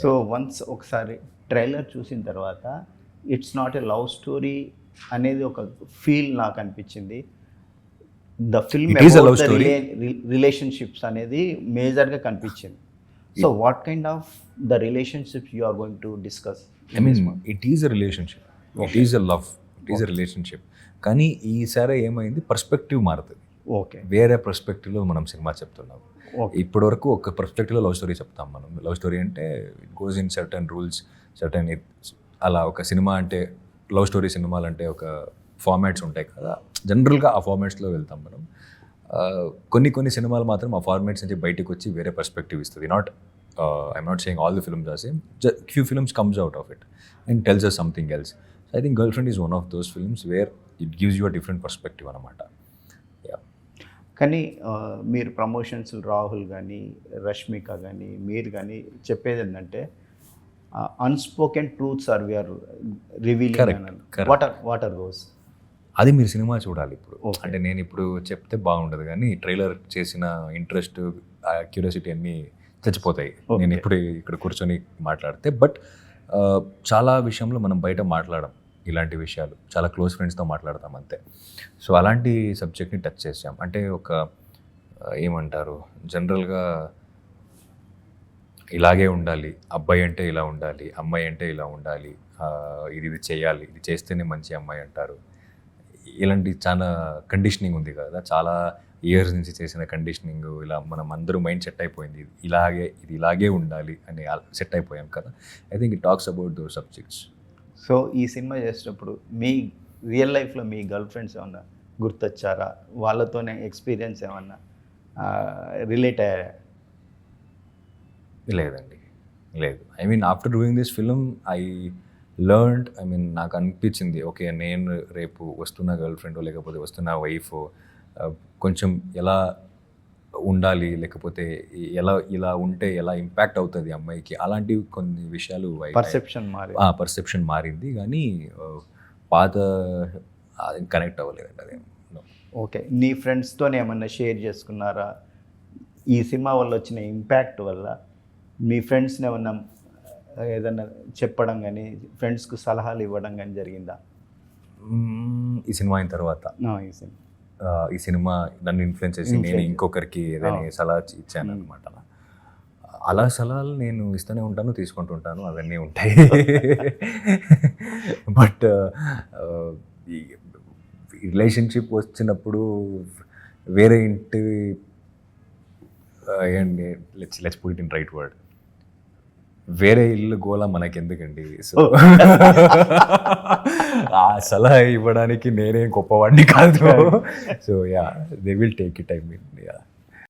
So once ఒకసారి trailer చూసిన తర్వాత it's not a love story అనేది ఒక ఫీల్ నాకు అనిపించింది. The film. రిలేషన్షిప్స్ అనేది మేజర్గా కనిపించింది. So what kind of the relationships you are going to discuss it is a relationship it is a love it is a relationship కానీ ఈసారి ఏమైంది? పర్స్పెక్టివ్ మారుతుంది. ఓకే. వేరే పర్స్పెక్టివ్లో మనం సినిమా చెప్తున్నాం. ఓకే. ఇప్పటి వరకు ఒక పర్స్పెక్టివ్లో లవ్ స్టోరీ చెప్తాం మనం. లవ్ స్టోరీ అంటే it goes in certain rules certain అలా ఒక సినిమా అంటే లవ్ స్టోరీ సినిమాలు అంటే ఒక ఫార్మాట్స్ ఉంటాయి కదా. జనరల్గా ఆ ఫార్మాట్స్లో వెళ్తాం మనం. ఆ, కొన్ని కొన్ని సినిమాలు మాత్రం ఆ ఫార్మాట్స్ నుంచి బయటకు వచ్చి వేరే పర్స్పెక్టివ్ ఇస్తుంది. Not I'm not saying all the films are same few films comes out of it and tells us something else I think girlfriend is one of those films where it gives you a different perspective అనమాట కానీ మీరు promotions Rahul కానీ రష్మిక కానీ మీరు కానీ చెప్పేది ఏంటంటే unspoken truths are we are correct. What are what are those అది మీరు సినిమా చూడాలి ఇప్పుడు. అంటే నేను ఇప్పుడు చెప్తే బాగుండదు కానీ ట్రైలర్ చేసిన ఇంట్రెస్ట్ క్యూరియాసిటీ అన్నీ చచ్చిపోతాయి. నేను ఇప్పుడు ఇక్కడ కూర్చొని మాట్లాడితే బట్ చాలా విషయంలో మనం బయట మాట్లాడడం ఇలాంటి విషయాలు. చాలా క్లోజ్ ఫ్రెండ్స్తో మాట్లాడతాం అంతే. సో అలాంటి సబ్జెక్ట్ని టచ్ చేసాం అంటే ఒక ఏమంటారు? జనరల్గా ఇలాగే ఉండాలి. అబ్బాయి అంటే ఇలా ఉండాలి. అమ్మాయి అంటే ఇలా ఉండాలి. ఇది ఇది చేయాలి. ఇది చేస్తేనే మంచి అమ్మాయి అంటారు. ఇలాంటి చాలా కండిషనింగ్ ఉంది కదా. చాలా ఇయర్స్ నుంచి చేసిన కండిషనింగ్ ఇలా మనం అందరూ మైండ్ సెట్ అయిపోయింది. ఇది ఇలాగే ఇది ఇలాగే ఉండాలి అని సెట్ అయిపోయాం కదా. I think it talks about those subjects. So ఈ సినిమా చేసేటప్పుడు మీ రియల్ లైఫ్లో మీ గర్ల్ ఫ్రెండ్స్ ఏమన్నా గుర్తొచ్చారా? వాళ్ళతోనే ఎక్స్పీరియన్స్ ఏమన్నా రిలేట్ అయ్యారా? లేదండి. లేదు. I mean after doing this film I learned I mean నాకు అనిపించింది ఓకే నేను రేపు వస్తున్న గర్ల్ ఫ్రెండ్ లేకపోతే వస్తున్న వైఫ్ కొంచెం ఎలా ఉండాలి లేకపోతే ఎలా ఇలా ఉంటే ఎలా ఇంపాక్ట్ అవుతుంది అమ్మాయికి? అలాంటివి కొన్ని విషయాలు పర్సెప్షన్ మారి పర్సెప్షన్ మారింది. కానీ పాత కనెక్ట్ అవ్వలేదండి అదే. ఓకే. నీ ఫ్రెండ్స్తో ఏమన్నా షేర్ చేసుకున్నారా? ఈ సినిమా వల్ల వచ్చిన ఇంపాక్ట్ వల్ల మీ ఫ్రెండ్స్ని ఏమన్నా ఏదన్నా చెప్పడం కానీ ఫ్రెండ్స్కు సలహాలు ఇవ్వడం కానీ జరిగిందా? ఈ సినిమా అయిన తర్వాత. ఈ సినిమా. ఈ సినిమా నన్ను ఇన్ఫ్లుయెన్స్ చేసి నేను. ఇంకొకరికి ఏదైనా. సలహా ఇచ్చాను అనమాట అలా సలహాలు నేను ఇస్తూనే ఉంటాను తీసుకుంటుంటాను అవన్నీ ఉంటాయి బట్ రిలేషన్షిప్ వచ్చినప్పుడు వేరే ఇంటి ఏంటి let's let's put in right word వేరే ఇల్లు గోల మనకెందుకండి? సో ఆ సలహా ఇవ్వడానికి నేనేం గొప్పవాడిని కాదు. So yeah they will take it I mean yeah